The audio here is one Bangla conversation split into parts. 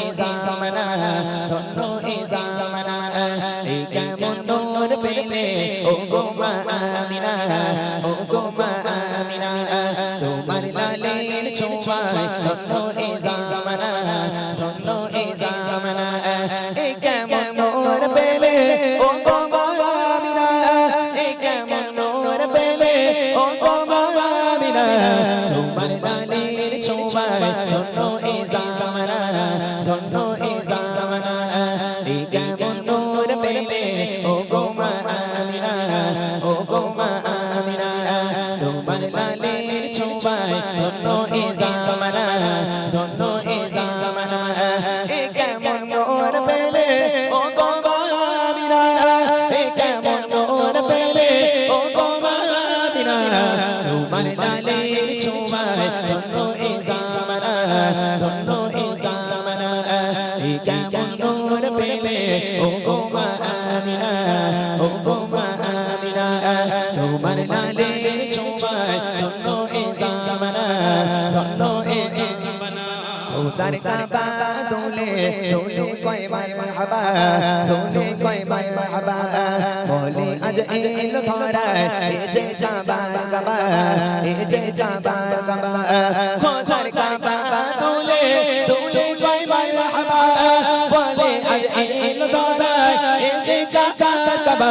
এ জামানা ধন্য এ জামানা এ কেমন নূর পেলে ও গো মা আমিনা ও গো মা আমিনা। তোমার লালের ছোঁয়ায় ধন্য ধন্য এ জামানা, ধন্য এ জামানা। এ কেমন নূর পেলে, ও গো মা আমিনা। এ কেমন নূর পেলে, ও গো তোমার লালের ছোঁয়ায় ধন্য এ জামানা, ধন্য এ জামানা। এ কেমন নূর পেলে, ও গো ও গো ধন্য এ জামানা খোদার কাবা দোলে দোলে কয় মারহাবা, দোলে কয় মারহাবা। বলে আজ এলো ধরায় এ যে যাবার কাবা, এ যে যাবার কাবা। খোদার কাবা দোলে দোলে কয় মারহাবা। বলে আজ এলো ধরায় এ যে যাবার কাবা।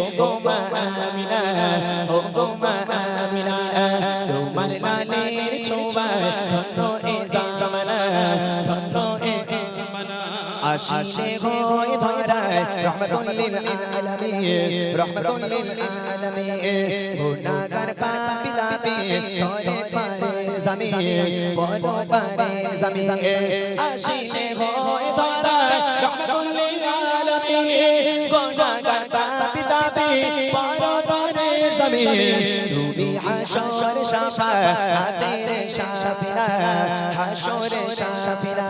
ও গো মা আমিনা ও গো মা আমিনা, তোমার লালের ছোঁয়ায় ধন্য এ জামানা, ধন্য এ জামানা। আশিনে হয় ধরায়, রহমতুল্লিল আলামিন রহমতুল্লিল আলামিন। গুনাহগার পাপী তাপী করে পারের জমিন বড় পারের জমিন। আশিনে হয় ধরায়, রহমতুল্লিল আলামিন গুনাহগার পাপী পারের জমিন। তুমি হাসর শাফাতের শাফিরা হাসর শাফিরা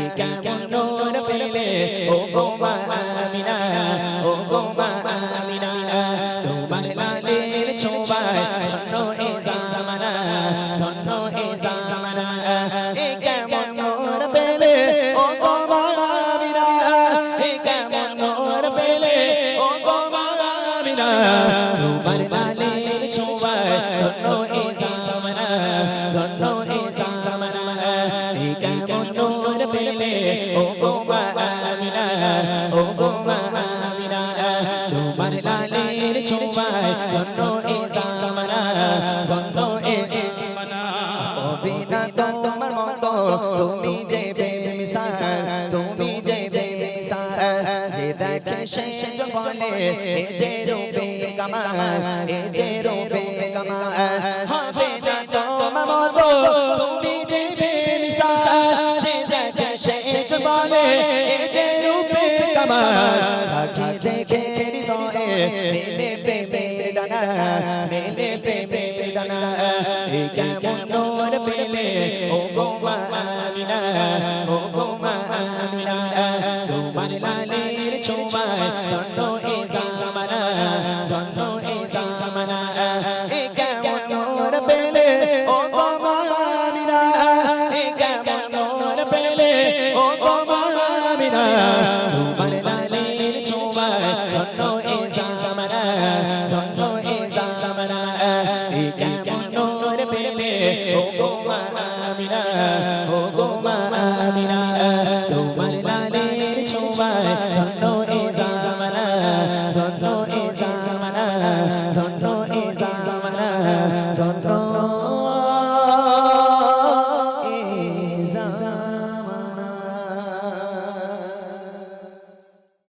এ কেমন নূর পেলে ও গো মা আমিনা। ধন্য এ জামানা, ধন্য এ জামানা। তোমার লালের ছোঁয়ায় ধন্য এ জামানা, ধন্য এ জামানা। এ কেমন নূর পেলে, ও গো মা আমিনা, ও গো আমিনা। তোমার লালের ছোঁয়ায় ধন্য এ জামানা, ধন্য এ জামানা। ও বিনা তোমার মতো, তুমি যে এ যে রূপে কামাল হবে না তোমার মতো তুমি যে বেমিসাল যে দেখে সে যে বলে এ যে রূপে কামাল যাকে দেখে কেমন নূর